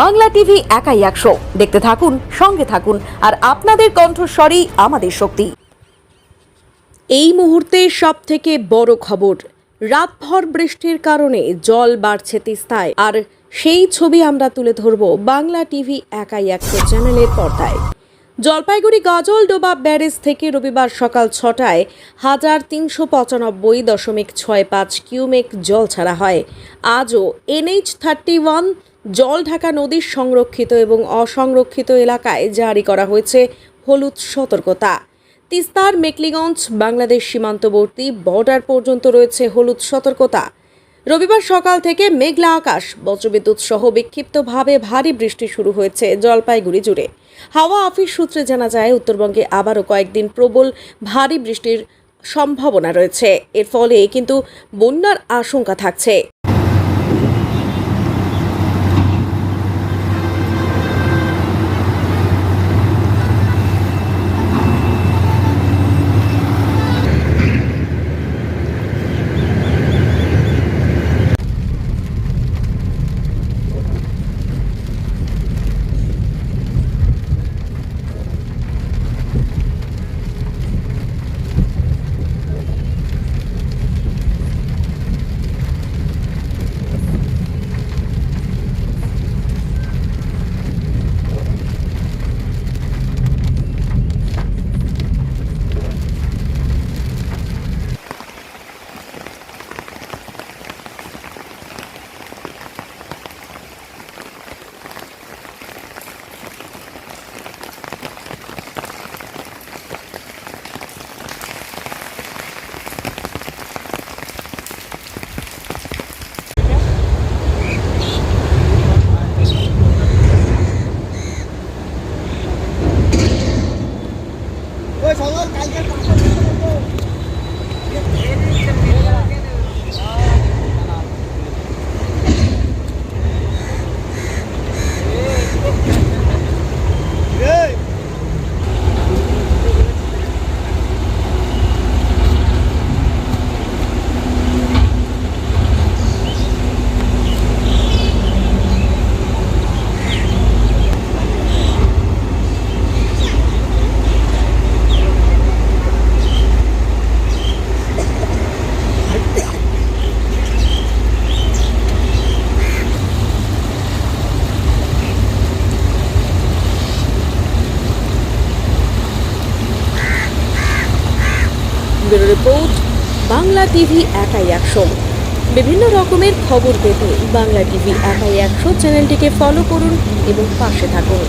Bangla TV একাই একশো দেখতে থাকুন, সঙ্গে থাকুন, আর আপনাদের কণ্ঠস্বরই আমাদের শক্তি। এই মুহূর্তে সব থেকে বড় খবর, রাতভর বৃষ্টির কারণে জল বাড়ছে তিস্তায়। আর সেই ছবি আমরা তুলে ধরব বাংলা টিভি একাই একশো চ্যানেলের পর্দায়। জলপাইগুড়ি গজল ডোবা ব্যারেজ থেকে রবিবার সকাল ছটায় হাজার তিনশো পঁচানব্বই দশমিক ছয় পাঁচ কিউমেক জল ছাড়া হয়। আজও এনএইচ থার্টি ওয়ান জল ঢাকা নদীর সংরক্ষিত এবং অসংরক্ষিত এলাকায় জারি করা হয়েছে হলুদ সতর্কতা। তিস্তার মেকলিগঞ্জ, বাংলাদেশ সীমান্তবর্তী বর্ডার পর্যন্ত রয়েছে হলুদ সতর্কতা। রবিবার সকাল থেকে মেঘলা আকাশ, বজ্রবিদ্যুৎ সহ বিক্ষিপ্তভাবে ভারী বৃষ্টি শুরু হয়েছে জলপাইগুড়ি জুড়ে। হাওয়া অফিস সূত্রে জানা যায়, উত্তরবঙ্গে আবারও কয়েকদিন প্রবল ভারী বৃষ্টির সম্ভাবনা রয়েছে। এর ফলে কিন্তু বন্যার আশঙ্কা থাকছে। Yeah. Bureau report, Bangla TV একাই একশো। বিভিন্ন রকমের খবর পেতে বাংলা টিভি একাই একশো চ্যানেলটিকে ফলো করুন এবং পাশে থাকুন।